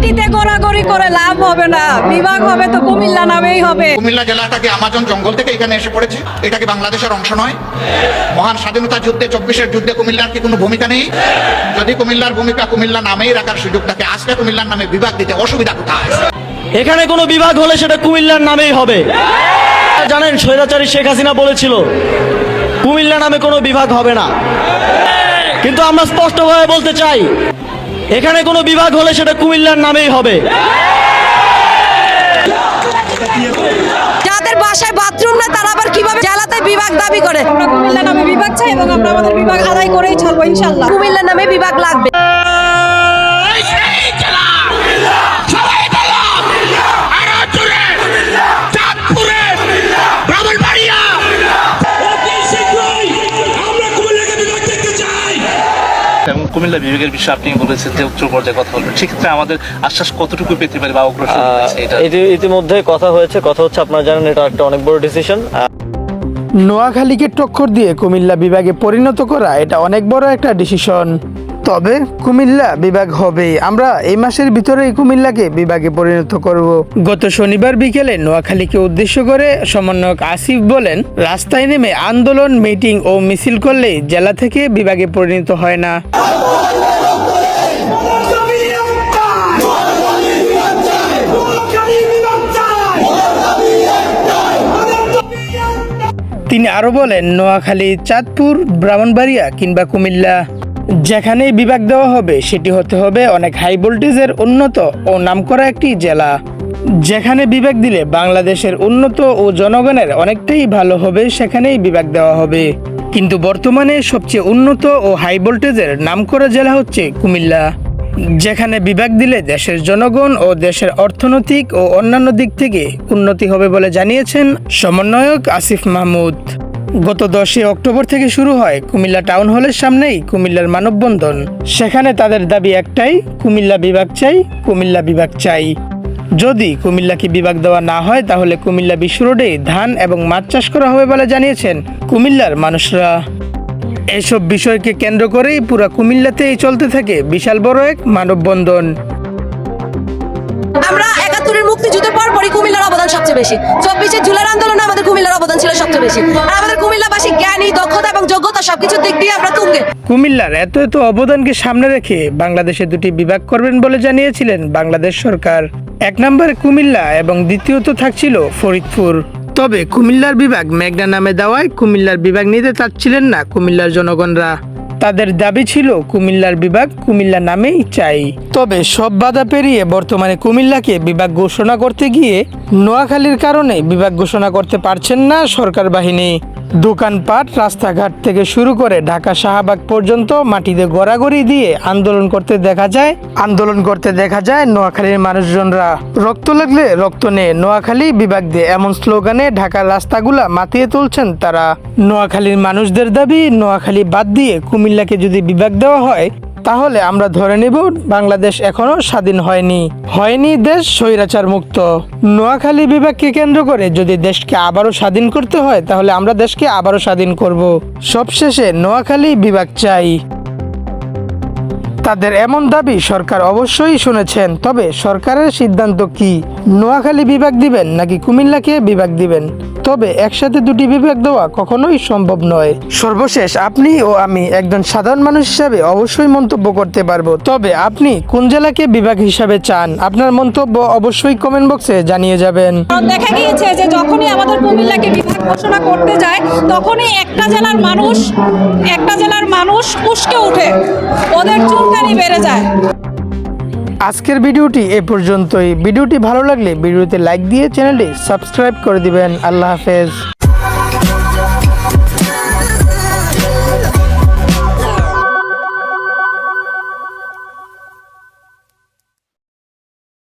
মাটিতে গড়াগড়ি করে লাভ হবে না। বিভাগ হবে তো কুমিল্লা নামেই হবে। কুমিল্লা জেলাটাকে আমাজন জঙ্গল থেকে এখানে এসে পড়েছে। এটা কি বাংলাদেশের অংশ নয়। মহান স্বাধীনতা যুদ্ধে চব্বিশের যুদ্ধে কুমিল্লার কি কোনো ভূমিকা নেই? যদি কুমিল্লার ভূমিকা কুমিল্লা নামেই রাখার সুযোগ থাকে আজকে কুমিল্লার নামে বিভাগ দিতে অসুবিধা কোথায়? এখানে কোনো বিভাগ হলে সেটা কুমিল্লার নামেই হবে। জানেন স্বৈরাচারী শেখ হাসিনা বলেছিল কুমিল্লা নামে কোনো বিভাগ হবে না। কিন্তু আমরা স্পষ্টভাবে বলতে চাই এখানে কোনো বিভাগ হলে সেটা কুমিল্লার নামেই হবে। যাদের বাসায় বাথরুম নেই তারা আবার কীভাবে জেলাতে বিভাগ দাবি করে? আমরা কুমিল্লা নামে বিভাগ চাই এবং আমরা আমাদের বিভাগ আদায় করেই ছাড়বো ইনশাল্লাহ কুমিল্লা নামে বিভাগ লাগবে। ব্রাহ্মণবাড়িয়া। কুমিল্লা বিভাগের বিষয়ে আপনি বলেছেন যে উচ্চ পর্যায়ে কথা বলবেন। সেক্ষেত্রে আমাদের আশ্বাস কতটুকু পেতে পারি বা অগ্রসর এটা? ইতিমধ্যে কথা হয়েছে। কথা হচ্ছে আপনারা জানেন এটা একটা অনেক বড় ডিসিশন নোয়াখালীকে টক্কর দিয়ে কুমিল্লা বিভাগে পরিণত করা এটা অনেক বড় একটা ডিসিশন তবে কুমিল্লা বিভাগ হবে। আমরা এই মাসের ভিতরেই কুমিল্লাকে বিভাগে পরিণত করব। গত শনিবার বিকেলে নোয়াখালীকে উদ্দেশ্য করে সমন্বয়ক আসিফ বলেন, রাস্তায় নেমে আন্দোলন, মিটিং ও মিছিল করলে জেলা থেকে বিভাগে পরিণত হয় না। তিনি আরও বলেন, নোয়াখালী, চাঁদপুর, ব্রাহ্মণবাড়িয়া কিংবা কুমিল্লা। যেখানেই বিভাগ দেওয়া হবে, সেটি হতে হবে অনেক হাই ভোল্টেজের উন্নত ও নামকরা একটি জেলা। যেখানে বিভাগ দিলে বাংলাদেশের উন্নত ও জনগণের অনেকটাই ভালো হবে, সেখানেই বিভাগ দেওয়া হবে। কিন্তু বর্তমানে সবচেয়ে উন্নত ও হাই ভোল্টেজের নামকরা জেলা হচ্ছে কুমিল্লা। যেখানে বিভাগ দিলে দেশের জনগণ ও দেশের অর্থনৈতিক ও অন্যান্য দিক থেকে উন্নতি হবে বলে জানিয়েছেন সমন্বয়ক আসিফ মাহমুদ। গত দশই অক্টোবর থেকে শুরু হয় কুমিল্লা টাউন হলের সামনেই কুমিল্লার মানববন্ধন। সেখানে তাদের দাবি একটাই, কুমিল্লা বিভাগ চাই, কুমিল্লা বিভাগ চাই। যদি কুমিল্লাকে বিভাগ দেওয়া না হয়, তাহলে কুমিল্লা বিশ্ব রোডে ধান এবং মাছ চাষ করা হবে বলে জানিয়েছেন কুমিল্লার মানুষরা। এসব বিষয়কে কেন্দ্র করেই পুরো কুমিল্লাতেই চলতে থাকে বিশাল বড় এক মানববন্ধন। আমরা একাত্তরের মুক্তিযুদ্ধের পর পরই কুমিল্লার অবদান সবচেয়ে বেশি। চব্বিশে জুলাই আন্দোলনে আমাদের বেশি। আর আমাদের কুমিল্লাবাসী জ্ঞানী, দক্ষতা এবং যোগ্যতা সবকিছুর দিক দিয়ে আমরা তুঙ্গে। কুমিল্লার এত এত অবদানকে সামনে রেখে বাংলাদেশে দুটি বিভাগ করবেন বলে জানিয়েছিলেন বাংলাদেশ সরকার। এক নম্বরে কুমিল্লা এবং দ্বিতীয়ত থাকছিল ফরিদপুর। তবে কুমিল্লার বিভাগ মেঘনা নামে দেওয়ায় কুমিল্লার বিভাগ নিতে চাচ্ছিলেন না কুমিল্লার জনগণরা। তাদের দাবি ছিল কুমিল্লার বিভাগ কুমিল্লা নামেই চাই। তবে সব বাধা পেরিয়ে বর্তমানে কুমিল্লাকে বিভাগ ঘোষণা করতে গিয়ে নোয়াখালীর কারণে বিভাগ ঘোষণা করতে পারছেন না সরকার বাহিনী। দোকানপাট, রাস্তাঘাট থেকে শুরু করে ঢাকা শাহবাগ পর্যন্ত মাটিতে গড়াগড়ি দিয়ে আন্দোলন করতে দেখা যায়। আন্দোলন করতে দেখা যায় নোয়াখালীর মানুষজনরা। রক্ত লাগলে রক্ত নেয় নোয়াখালী বিভাগ দিয়ে এমন স্লোগানে ঢাকার রাস্তাগুলা মাতিয়ে তুলছেন তারা। নোয়াখালীর মানুষদের দাবি, নোয়াখালী বাদ দিয়ে কুমিল্লাকে যদি বিভাগ দেওয়া হয় তাহলে আমরা ধরে নেব বাংলাদেশ এখনও স্বাধীন হয়নি। হয়নি দেশ স্বৈরাচার মুক্ত। নোয়াখালী বিভাগকে কেন্দ্র করে যদি দেশকে আবারও স্বাধীন করতে হয়, তাহলে আমরা দেশকে আবারও স্বাধীন করব। সবশেষে নোয়াখালী বিভাগ চাই। তাদের এমন দাবি সরকার অবশ্যই শুনেছেন, তবে সরকারের সিদ্ধান্ত কি? নোয়াখালী বিভাগ দিবেন নাকি কুমিল্লাকে বিভাগ দিবেন? তবে একসাথে দুটি বিভাগ দেওয়া কখনোই সম্ভব নয়। সর্বশেষ আপনি ও আমি একজন সাধারণ মানুষ হিসাবে অবশ্যই মন্তব্য করতে পারব। তবে আপনি কোন জেলাকে বিভাগ হিসাবে চান? আপনার মন্তব্য অবশ্যই কমেন্ট বক্সে জানিয়ে যাবেন। দেখা গিয়েছে যে যখনই আমাদের কুমিল্লাকে বিভাগ ঘোষণা করতে যায় তখনই একটা জেলার মানুষ একটা জেলার মানুষ উস্কে ওঠে। ওদের চুলকানি বেড়ে যায়। আজকের ভিডিওটি এ পর্যন্তই। ভিডিওটি ভালো লাগলে ভিডিওতে লাইক দিয়ে চ্যানেলটি সাবস্ক্রাইব করে দিবেন। আল্লাহ হাফেজ।